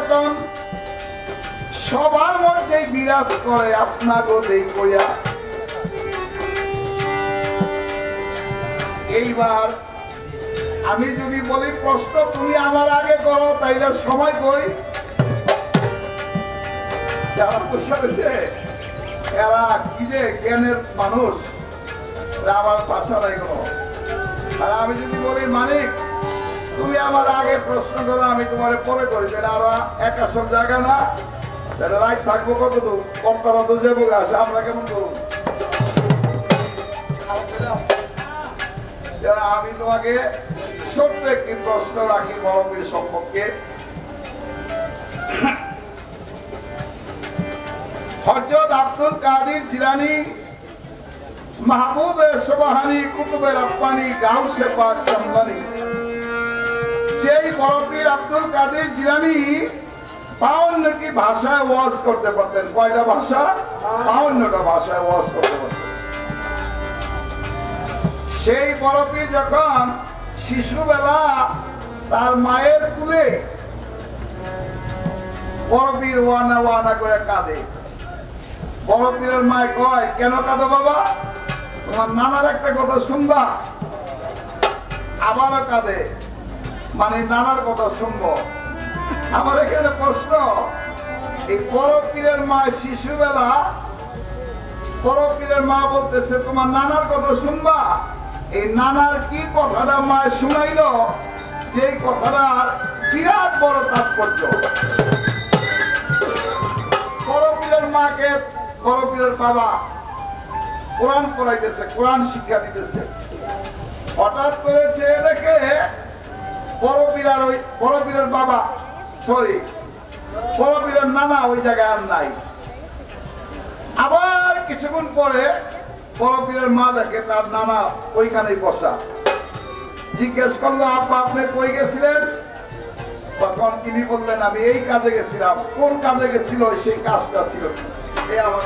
চেতন সবার মধ্যে বিরাজ করে আপনাকে দেখিয়া এইবার আমি যদি বলি, প্রশ্ন তুমি আমার আগে করো, তাইলে সময় কই? যারা বসে রয়েছে, এরা কি যে জ্ঞানের মানুষ আমার পাশা নাই আর আমি যদি বলি, মানিক তুমি আমার আগে প্রশ্ন করো আমি তোমার পরে করি। তাহলে আরও এক জায়গা না তাহলে রাত থাকব কত দূর কর্তারা তো যাব আসে, আমরা কেমন করব? আমি তোমাকে ছোট্ট একটি প্রশ্ন রাখি মরমের সম্পর্কে। হজরত আব্দুল কাদির জিলানি মাহবুব সোবাহানি কুতুবের আপ্পানি গাউসে পাক সম্মানি যেই বড়পীর আব্দুল কাদের জিলানি বাউন্নটি ভাষায় ওয়াজ করতে পারতেন। কয়টা ভাষা? বাউন্নটা ভাষায় ওয়াজ করতে পারতেন। সেই বরফি যখন শিশুবেলা তার মায়ের কুলে বড়পীর ওয়ানা ওয়ানা করে কাঁদে। বড়পীরের মায় কয়, কেন কাঁদো বাবা? তোমার নানার একটা কথা শুনবা? আবারও কাঁদে। মানে নানার কথা শুনব। আমার এখানে প্রশ্ন, এই পীরের মা শিশুবেলা পীরের মা বলতেছে, তোমার নানার কথা শুনবা? এই নানার কি কথাটা মা শুনাইলো? যে কথাটার বিরাট বড় তাৎপর্য। পীরের মাকে পীরের বাবা কোরআন পড়াইতেছে, কোরআন শিক্ষা দিতেছে। হঠাৎ করেছে দেখে ওই বাবা সরি নানা ওই জায়গায় আর নাই। আবার কিছুক্ষণ পরে মা দেখে তার নানা ওইখানেই বসা। জিজ্ঞেস করল আপা আপনি কই গেছিলেন? তখন তিনি বললেন, আমি এই কাজে গেছিলাম। কোন কাজে গেছিল? সেই কাজটা ছিল এই আমার